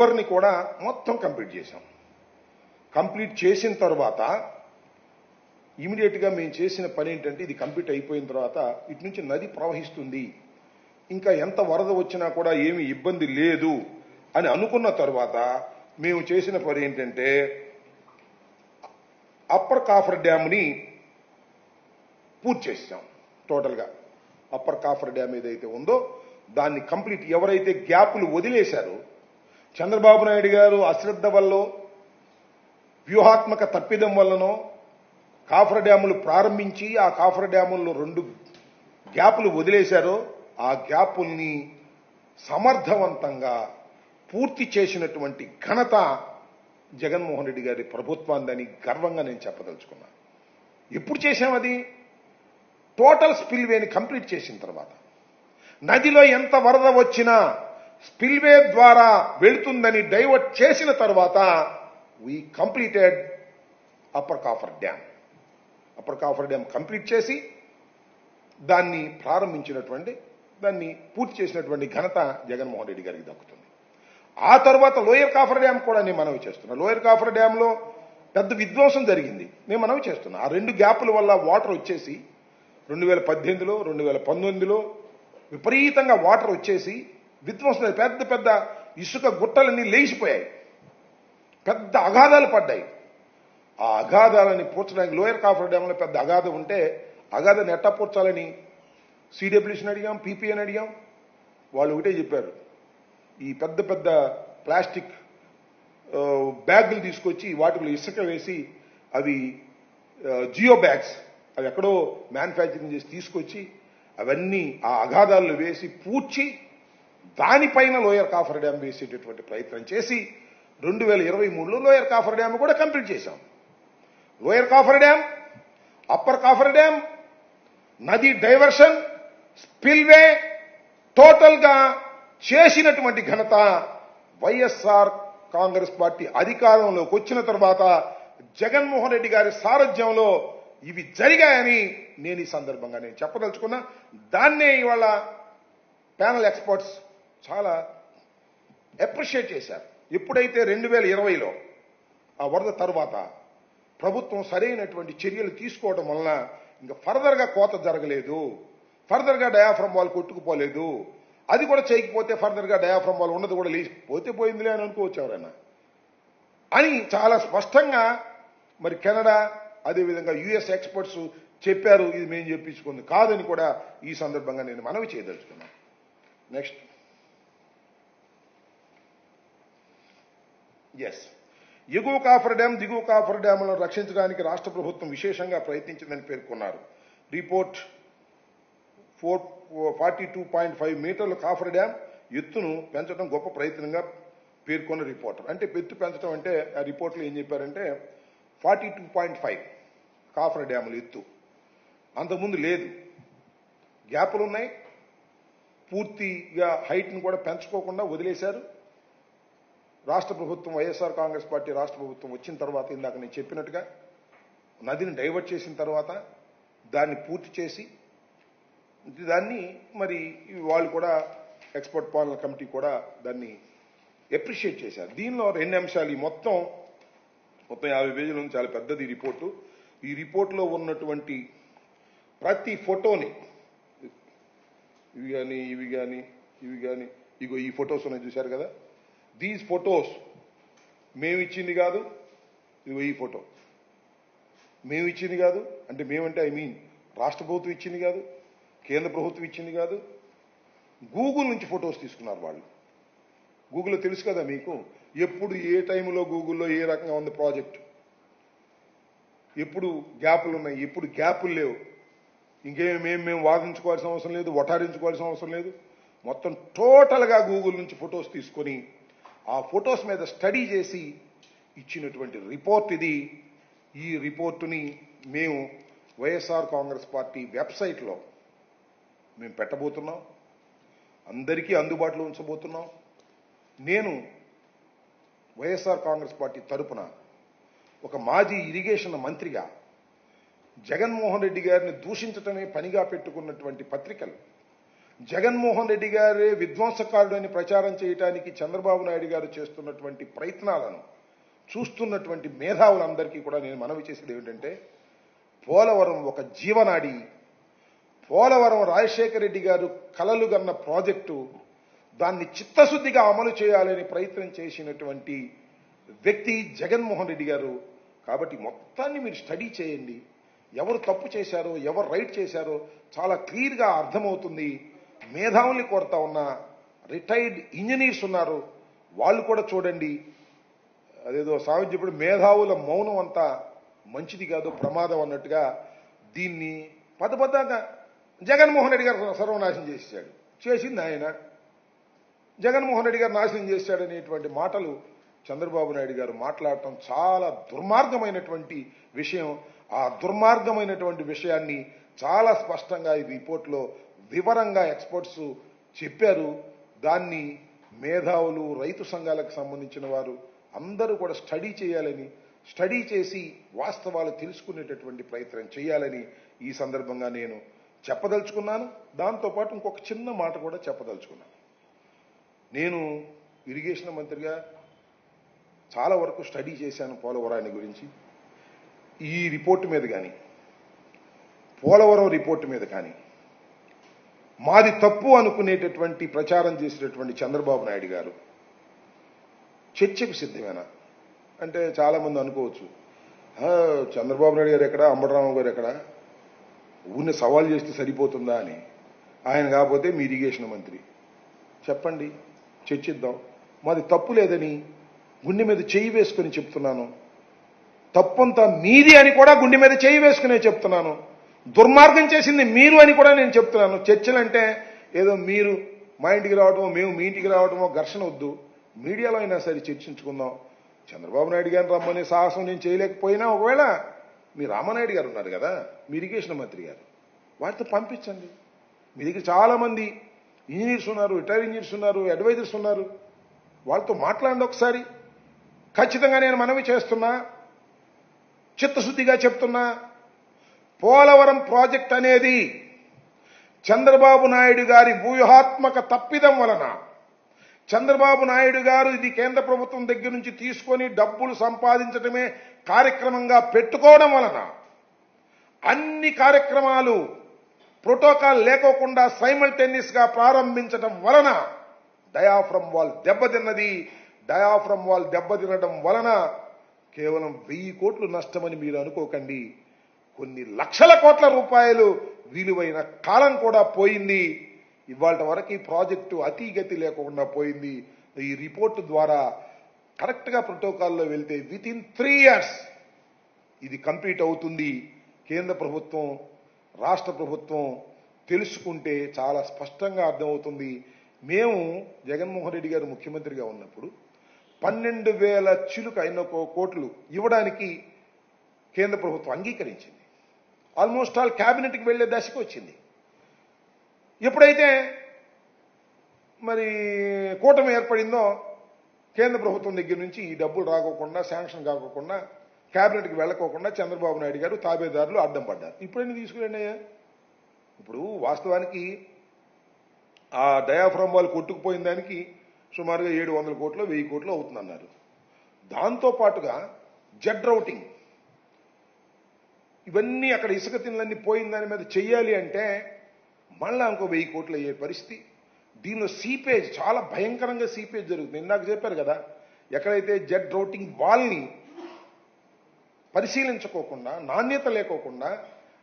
ఎవరిని కూడా మొత్తం కంప్లీట్ చేశాం. కంప్లీట్ చేసిన తర్వాత ఇమీడియట్గా మేము చేసిన పని ఏంటంటే ఇది కంప్లీట్ అయిపోయిన తర్వాత ఇటు నుంచి నది ప్రవహిస్తుంది. ఇంకా ఎంత వరద వచ్చినా కూడా ఏమి ఇబ్బంది లేదు అని అనుకున్న తర్వాత మేము చేసిన పని ఏంటంటే అప్పర్ కాఫర్ డ్యామ్ని పూర్తి చేసాం టోటల్గా. అప్పర్ కాఫర్ డ్యామ్ ఏదైతే ఉందో దాన్ని కంప్లీట్ ఎవరైతే గ్యాపులు వదిలేశారో చంద్రబాబు నాయుడు గారు అశ్రద్ధ వల్ల వ్యూహాత్మక తప్పిదం వల్లనో కాఫర్ డ్యాములు ప్రారంభించి ఆ కాఫర్ డ్యాముల్లో రెండు గ్యాపులు వదిలేశారో ఆ గ్యాపుల్ని సమర్థవంతంగా పూర్తి చేసినటువంటి ఘనత జగన్మోహన్ రెడ్డి గారి ప్రభుత్వాన్ని గర్వంగా నేను చెప్పదలుచుకున్నా. ఎప్పుడు చేశాం అది? టోటల్ స్పిల్వేని కంప్లీట్ చేసిన తర్వాత. నదిలో ఎంత వరద వచ్చినా స్పిల్వే ద్వారా వెళుతుందని డైవర్ట్ చేసిన తర్వాత we completed upper coffer dam upper coffer dam complete చేసి దాన్ని ప్రారంభించినటువంటి దాన్ని పూర్తి చేసినటువంటి ఘనత జగన్మోహన్ రెడ్డి గారికి దక్కుతుంది. ఆ తర్వాత లోయర్ కాఫర్ డ్యామ్ కూడా నేను మనవి చేస్తున్నా. లోయర్ కాఫర్ డ్యామ్లో పెద్ద విధ్వంసం జరిగింది. నేను మనవి చేస్తున్నా. ఆ రెండు గ్యాపుల వల్ల వాటర్ వచ్చేసి రెండు వేల పద్దెనిమిదిలో రెండు వేల పంతొమ్మిదిలో విపరీతంగా వాటర్ వచ్చేసి విధ్వంసం పెద్ద పెద్ద ఇసుక గుట్టలన్నీ లేచిపోయాయి. పెద్ద అగాధాలు పడ్డాయి. ఆ అగాధాలని పూడ్చడానికి లోయర్ కాఫర్ డ్యాంలో పెద్ద అగాధం ఉంటే అగాధాన్ని ఎట్టా పూడ్చాలని సిడబ్ల్యూసీని అడిగాం పీపీఎని అడిగాం. వాళ్ళు ఒకటే చెప్పారు ఈ పెద్ద పెద్ద ప్లాస్టిక్ బ్యాగులు తీసుకొచ్చి వాటిలో ఇసుక వేసి అవి జియో బ్యాగ్స్ అవి ఎక్కడో మ్యానుఫ్యాక్చరింగ్ చేసి తీసుకొచ్చి అవన్నీ ఆ అగాధాల్లో వేసి పూడ్చి దానిపైన లోయర్ కాఫర్ డ్యామ్ వేసేటటువంటి ప్రయత్నం చేసి రెండు వేల ఇరవై మూడులో లోయర్ కాఫర్ డ్యామ్ కూడా కంప్లీట్ చేశాం. Lower coffer dam upper coffer dam నది డైవర్షన్ స్పిల్వే టోటల్గా చేసినటువంటి ఘనత వైఎస్ఆర్ కాంగ్రెస్ పార్టీ అధికారంలోకి వచ్చిన తర్వాత జగన్మోహన్ రెడ్డి గారి సారథ్యంలో ఇవి జరిగాయని నేను ఈ సందర్భంగా నేను చెప్పదలుచుకున్నా. దాన్నే ఇవాళ ప్యానల్ ఎక్స్పర్ట్స్ చాలా అప్రిషియేట్ చేశారు. ఎప్పుడైతే రెండు వేల ఇరవైలో ఆ వరద తర్వాత ప్రభుత్వం సరైనటువంటి చర్యలు తీసుకోవడం వలన ఇంకా ఫర్దర్గా కోత జరగలేదు. ఫర్దర్గా డయాఫ్రమ్ వాల్ కొట్టుకుపోలేదు. అది కూడా చేయకపోతే ఫర్దర్గా డయాఫ్రమ్ వాల్ ఉన్నది కూడా లేచిపోతే పోయిందిలే అని అనుకోవచ్చు ఎవరైనా. అని చాలా స్పష్టంగా మరి కెనడా అదేవిధంగా యుఎస్ ఎక్స్పర్ట్స్ చెప్పారు ఇది మేము చెప్పించుకుంది. కాదని కూడా ఈ సందర్భంగా నేను మనవి చేయదలుచుకున్నాను. నెక్స్ట్. ఎస్ ఎగువ కాఫర్ డ్యాం దిగువ కాఫర్ డ్యాములను రక్షించడానికి రాష్ట్ర ప్రభుత్వం విశేషంగా ప్రయత్నించిందని పేర్కొన్నారు. Report four forty two point five మీటర్ల కాఫర్ డ్యాం ఎత్తును పెంచడం గొప్ప ప్రయత్నంగా పేర్కొన్న రిపోర్టర్. అంటే ఎత్తు పెంచడం అంటే ఆ రిపోర్ట్లో ఏం చెప్పారంటే forty two point five coffer డ్యాములు ఎత్తు. అంతకుముందు లేదు. గ్యాపులు ఉన్నాయి. పూర్తిగా హైట్ను కూడా పెంచుకోకుండా వదిలేశారు. రాష్ట్ర ప్రభుత్వం వైఎస్ఆర్ కాంగ్రెస్ పార్టీ రాష్ట్ర ప్రభుత్వం వచ్చిన తర్వాత ఇందాక నేను చెప్పినట్టుగా నదిని డైవర్ట్ చేసిన తర్వాత దాన్ని పూర్తి చేసి దాన్ని మరి వాళ్ళు కూడా ఎక్స్పర్ట్ పాలన కమిటీ కూడా దాన్ని ఎప్రిషియేట్ చేశారు. దీనిలో రెండు అంశాలు ఈ మొత్తం మొత్తం యాభై పేజీల నుంచి చాలా పెద్దది రిపోర్టు. ఈ రిపోర్ట్లో ఉన్నటువంటి ప్రతి ఫోటోని ఇవి కానీ ఇవి కానీ ఇవి కానీ ఇగో ఈ ఫొటోస్ ఉన్నాయి చూశారు కదా? దీస్ ఫొటోస్ మేము ఇచ్చింది కాదు ఇది ఈ ఫోటో మేము ఇచ్చింది కాదు అంటే మేమంటే ఐ మీన్ రాష్ట్ర ప్రభుత్వం ఇచ్చింది కాదు కేంద్ర ప్రభుత్వం ఇచ్చింది కాదు గూగుల్ నుంచి ఫొటోస్ తీసుకున్నారు వాళ్ళు. గూగుల్లో తెలుసు కదా మీకు ఎప్పుడు ఏ టైంలో గూగుల్లో ఏ రకంగా ఉంది ప్రాజెక్ట్ ఎప్పుడు గ్యాపులు ఉన్నాయి ఎప్పుడు గ్యాపులు లేవు. ఇంకేం మేము మేము వాదించుకోవాల్సిన అవసరం లేదు వటారించుకోవాల్సిన అవసరం లేదు. మొత్తం టోటల్గా గూగుల్ నుంచి ఫొటోస్ తీసుకొని ఆ ఫొటోస్ మీద స్టడీ చేసి ఇచ్చినటువంటి రిపోర్ట్ ఇది. ఈ రిపోర్టుని మేము వైఎస్ఆర్ కాంగ్రెస్ పార్టీ వెబ్సైట్లో మేము పెట్టబోతున్నాం. అందరికీ అందుబాటులో ఉంచబోతున్నాం. నేను వైఎస్ఆర్ కాంగ్రెస్ పార్టీ తరపున ఒక మాజీ ఇరిగేషన్ మంత్రిగా జగన్మోహన్ రెడ్డి గారిని దూషించటమే పనిగా పెట్టుకున్నటువంటి పత్రికలు జగన్మోహన్ రెడ్డి గారే విధ్వంసకారుడు అని ప్రచారం చేయడానికి చంద్రబాబు నాయుడు గారు చేస్తున్నటువంటి ప్రయత్నాలను చూస్తున్నటువంటి మేధావులందరికీ కూడా నేను మనవి చేసేది ఏమిటంటే పోలవరం ఒక జీవనాడి పోలవరం రాజశేఖర రెడ్డి గారు కలలు గన్న ప్రాజెక్టు దాన్ని చిత్తశుద్ధిగా అమలు చేయాలని ప్రయత్నం చేసినటువంటి వ్యక్తి జగన్మోహన్ రెడ్డి గారు. కాబట్టి మొత్తాన్ని మీరు స్టడీ చేయండి. ఎవరు తప్పు చేశారో ఎవరు రైట్ చేశారో చాలా క్లియర్గా అర్థమవుతుంది. మేధావుల్ని కోరుతా ఉన్న రిటైర్డ్ ఇంజనీర్స్ ఉన్నారు. వాళ్ళు కూడా చూడండి. అదేదో స్వామి చెప్పుడు మేధావుల మౌనం అంతా మంచిది కాదు ప్రమాదం అన్నట్టుగా దీన్ని పద పద్దాక జగన్మోహన్ రెడ్డి గారు సర్వనాశనం చేసేసాడు చేసింది ఆయన. జగన్మోహన్ రెడ్డి గారు నాశనం చేశాడనేటువంటి మాటలు చంద్రబాబు నాయుడు గారు మాట్లాడటం చాలా దుర్మార్గమైనటువంటి విషయం. ఆ దుర్మార్గమైనటువంటి విషయాన్ని చాలా స్పష్టంగా ఈ రిపోర్ట్లో వివరంగా ఎక్స్పర్ట్స్ చెప్పారు. దాన్ని మేధావులు రైతు సంఘాలకు సంబంధించిన వారు అందరూ కూడా స్టడీ చేయాలని స్టడీ చేసి వాస్తవాలు తెలుసుకునేటటువంటి ప్రయత్నం చేయాలని ఈ సందర్భంగా నేను చెప్పదలుచుకున్నాను. దాంతోపాటు ఇంకొక చిన్న మాట కూడా చెప్పదలుచుకున్నాను. నేను ఇరిగేషన్ మంత్రిగా చాలా వరకు స్టడీ చేశాను పోలవరాన్ని గురించి. ఈ రిపోర్టు మీద కానీ పోలవరం రిపోర్టు మీద కానీ మాది తప్పు అనుకునేటటువంటి ప్రచారం చేసినటువంటి చంద్రబాబు నాయుడు గారు చర్చకు సిద్ధమేనా? అంటే చాలా మంది అనుకోవచ్చు. చంద్రబాబు నాయుడు గారు ఎక్కడ? అంబటరామ గారు ఎక్కడ? ఊరిని సవాల్ చేస్తే సరిపోతుందా అని. ఆయన కాకపోతే మీ ఇరిగేషన్ మంత్రి. చెప్పండి చర్చిద్దాం. మాది తప్పు లేదని గుండె మీద చేయి వేసుకుని చెప్తున్నాను. తప్పంతా మీది అని కూడా గుండె మీద చేయి వేసుకునే చెప్తున్నాను. దుర్మార్గం చేసింది మీరు అని కూడా నేను చెప్తున్నాను. చర్చలంటే ఏదో మీరు మా ఇంటికి రావటమో మేము మీ ఇంటికి రావటమో ఘర్షణ వద్దు. మీడియాలో అయినా సరే చర్చించుకుందాం. చంద్రబాబు నాయుడు గారిని రమ్మని సాహసం నేను చేయలేకపోయినా ఒకవేళ మీ రామనాయుడు గారు ఉన్నారు కదా మీ ఇరిగేషన్ మంత్రి గారు వారితో పంపించండి. మీ దగ్గర చాలా మంది ఇంజనీర్స్ ఉన్నారు రిటైర్ ఇంజనీర్స్ ఉన్నారు అడ్వైజర్స్ ఉన్నారు. వాళ్ళతో మాట్లాడండి ఒకసారి. ఖచ్చితంగా నేను మనవి చేస్తున్నా. చిత్తశుద్ధిగా చెప్తున్నా. పోలవరం ప్రాజెక్ట్ అనేది చంద్రబాబు నాయుడు గారి వ్యూహాత్మక తప్పిదం వలన చంద్రబాబు నాయుడు గారు ఇది కేంద్ర ప్రభుత్వం దగ్గర నుంచి తీసుకొని డబ్బులు సంపాదించడమే కార్యక్రమంగా పెట్టుకోవడం వలన అన్ని కార్యక్రమాలు ప్రోటోకాల్ లేకోకుండా సైమల్టేనియస్గా ప్రారంభించడం వలన డయాఫ్రమ్ వాల్ దెబ్బతిన్నది. డయాఫ్రమ్ వాల్ దెబ్బతినడం వలన కేవలం వెయ్యి కోట్లు నష్టమని మీరు అనుకోకండి. కొన్ని లక్షల కోట్ల రూపాయలు విలువైన కాలం కూడా పోయింది. ఇవాళ వరకు ఈ ప్రాజెక్టు అతిగతి లేకుండా పోయింది. ఈ రిపోర్టు ద్వారా కరెక్ట్గా ప్రోటోకాల్లో వెళ్తే విత్ ఇన్ త్రీ ఇయర్స్ ఇది కంప్లీట్ అవుతుంది. కేంద్ర ప్రభుత్వం రాష్ట్ర ప్రభుత్వం తెలుసుకుంటే చాలా స్పష్టంగా అర్థమవుతుంది. మేము జగన్మోహన్ రెడ్డి గారు ముఖ్యమంత్రిగా ఉన్నప్పుడు పన్నెండు వేల చిలుక అయిన కోట్లు ఇవ్వడానికి కేంద్ర ప్రభుత్వం అంగీకరించింది. ఆల్మోస్ట్ ఆల్ క్యాబినెట్కి వెళ్ళే దశకు వచ్చింది. ఎప్పుడైతే మరి కూటమి ఏర్పడిందో కేంద్ర ప్రభుత్వం దగ్గర నుంచి ఈ డబ్బులు రాకోకుండా శాంక్షన్ కాకోకుండా క్యాబినెట్కి వెళ్ళకోకుండా చంద్రబాబు నాయుడు గారు తాబేదారులు అడ్డం పడ్డారు. ఇప్పుడైనా తీసుకురండి అయ్యా? ఇప్పుడు వాస్తవానికి ఆ డయాఫ్రమ్ వాళ్ళు కొట్టుకుపోయిన దానికి సుమారుగా ఏడు వందల కోట్లు వెయ్యి కోట్లు అవుతుందన్నారు. దాంతో పాటుగా జెడ్ రౌటింగ్ ఇవన్నీ అక్కడ ఇసుక తిన్నలన్నీ పోయిన దాని మీద చెయ్యాలి అంటే మళ్ళా ఇంకో వెయ్యి కోట్లు అయ్యే పరిస్థితి. దీనిలో సీపేజ్ చాలా భయంకరంగా సీపేజ్ జరుగుతుంది. ఇందాక చెప్పారు కదా ఎక్కడైతే జెడ్ రౌటింగ్ వాల్ని పరిశీలించుకోకుండా నాణ్యత లేకోకుండా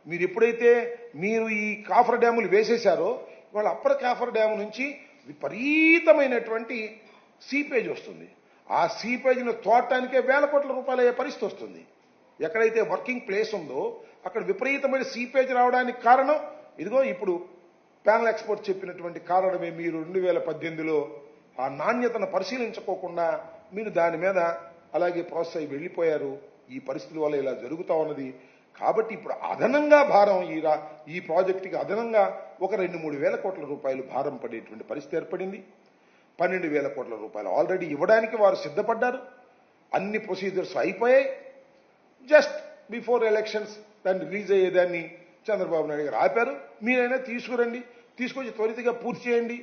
మీరు ఎప్పుడైతే మీరు ఈ కాఫర్ డ్యాములు వేసేశారో వాళ్ళ అప్పర్ కాఫర్ డ్యాము నుంచి విపరీతమైనటువంటి సీపేజ్ వస్తుంది. ఆ సీపేజ్ను తోడటానికే వేల కోట్ల రూపాయలు అయ్యే పరిస్థితి వస్తుంది. ఎక్కడైతే వర్కింగ్ ప్లేస్ ఉందో అక్కడ విపరీతమైన సీపేజ్ రావడానికి కారణం ఇదిగో ఇప్పుడు ప్యానల్ ఎక్స్పర్ట్ చెప్పినటువంటి కారణమే మీరు రెండు వేల పద్దెనిమిదిలో ఆ నాణ్యతను పరిశీలించుకోకుండా మీరు దాని మీద అలాగే ప్రాసెస్ అయి వెళ్ళిపోయారు. ఈ పరిస్థితుల వల్ల ఇలా జరుగుతా ఉన్నది. కాబట్టి ఇప్పుడు అదనంగా భారం ఈ రా ఈ ప్రాజెక్టుకి అదనంగా ఒక రెండు మూడు వేల కోట్ల రూపాయలు భారం పడేటువంటి పరిస్థితి ఏర్పడింది. పన్నెండు వేల కోట్ల రూపాయలు ఆల్రెడీ ఇవ్వడానికి వారు సిద్ధపడ్డారు. అన్ని ప్రొసీజర్స్ అయిపోయాయి. జస్ట్ బిఫోర్ ఎలక్షన్స్ దాన్ని రిలీజ్ అయ్యేదాన్ని చంద్రబాబు నాయుడు గారు ఆపారు. మీరైనా తీసుకురండి తీసుకొచ్చి త్వరితగా పూర్తి చేయండి.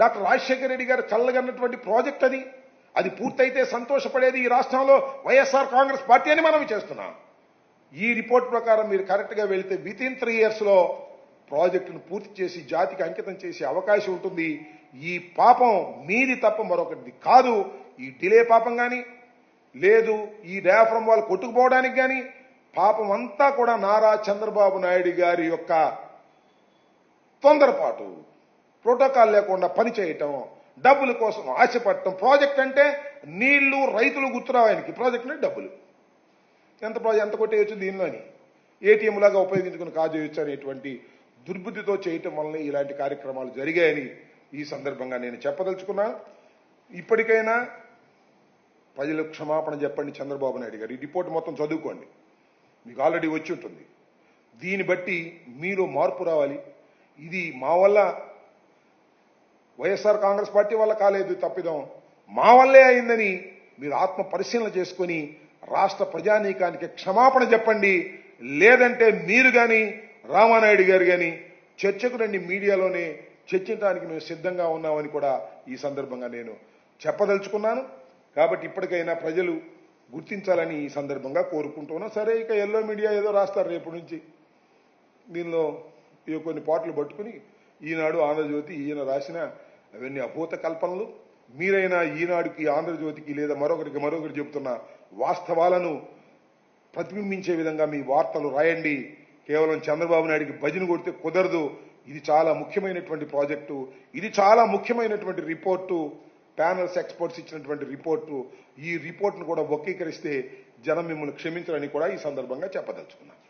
డాక్టర్ రాజశేఖర రెడ్డి గారు చల్లగన్నటువంటి ప్రాజెక్ట్ అది. అది పూర్తయితే సంతోషపడేది ఈ రాష్ట్రంలో వైఎస్ఆర్ కాంగ్రెస్ పార్టీ అని మనం చేస్తున్నాం. ఈ రిపోర్ట్ ప్రకారం మీరు కరెక్ట్గా వెళితే విత్ ఇన్ త్రీ ఇయర్స్లో ప్రాజెక్టును పూర్తి చేసి జాతికి అంకితం చేసే అవకాశం ఉంటుంది. ఈ పాపం మీది తప్ప మరొకటి కాదు. ఈ డిలే పాపం కానీ లేదు ఈ డయాఫ్రమ్ వాళ్ళు కొట్టుకుపోవడానికి కానీ పాపం అంతా కూడా నారా చంద్రబాబు నాయుడు గారి యొక్క తొందరపాటు ప్రోటోకాల్ లేకుండా పని చేయటం డబ్బుల కోసం ఆశపడటం. ప్రాజెక్ట్ అంటే నీళ్ళు రైతులు గుర్తురావు ఆయనకి. ప్రాజెక్ట్ అంటే డబ్బులు. ఎంత ప్రాజెక్ట్ ఎంత కొట్టేయచ్చు దీనిలోని? ఏటీఎం లాగా ఉపయోగించుకుని కాజేయచ్చు అనేటువంటి దుర్బుద్ధితో చేయటం వలన ఇలాంటి కార్యక్రమాలు జరిగాయని ఈ సందర్భంగా నేను చెప్పదలుచుకున్నా. ఇప్పటికైనా ప్రజలకు క్షమాపణ చెప్పండి చంద్రబాబు నాయుడు గారు. ఈ రిపోర్ట్ మొత్తం చదువుకోండి. మీకు ఆల్రెడీ వచ్చి ఉంటుంది. దీన్ని బట్టి మీలో మార్పు రావాలి. ఇది మా వల్ల వైఎస్ఆర్ కాంగ్రెస్ పార్టీ వల్ల కాలేదు తప్పిదం. మా వల్లే అయిందని మీరు ఆత్మ పరిశీలన చేసుకొని రాష్ట్ర ప్రజానీకానికి క్షమాపణ చెప్పండి. లేదంటే మీరు గాని రామానాయుడు గారు గాని చర్చకు రండి మీడియాలోనే. చర్చించడానికి మేము సిద్ధంగా ఉన్నామని కూడా ఈ సందర్భంగా నేను చెప్పదలుచుకున్నాను. కాబట్టి ఇప్పటికైనా ప్రజలు గుర్తించాలని ఈ సందర్భంగా కోరుకుంటున్నా. సరే ఇక ఎల్లో మీడియా ఏదో రాస్తారు రేపు నుంచి. దీనిలో ఇవి కొన్ని పాటలు పట్టుకుని ఈనాడు ఆంధ్రజ్యోతి ఈయన రాసిన అవన్నీ అభూత కల్పనలు. మీరైనా ఈనాడుకి ఆంధ్రజ్యోతికి లేదా మరొకరికి మరొకరు చెబుతున్న వాస్తవాలను ప్రతిబింబించే విధంగా మీ వార్తలు రాయండి. కేవలం చంద్రబాబు నాయుడికి భజన కొడితే కుదరదు. ఇది చాలా ముఖ్యమైనటువంటి ప్రాజెక్టు. ఇది చాలా ముఖ్యమైనటువంటి రిపోర్టు. ప్యానల్స్ ఎక్స్పర్ట్స్ ఇచ్చినటువంటి రిపోర్టు ఈ రిపోర్ట్ను కూడా వక్రీకరిస్తే జనం మిమ్మల్ని క్షమించరని కూడా ఈ సందర్భంగా చెప్పదలుచుకున్నాను.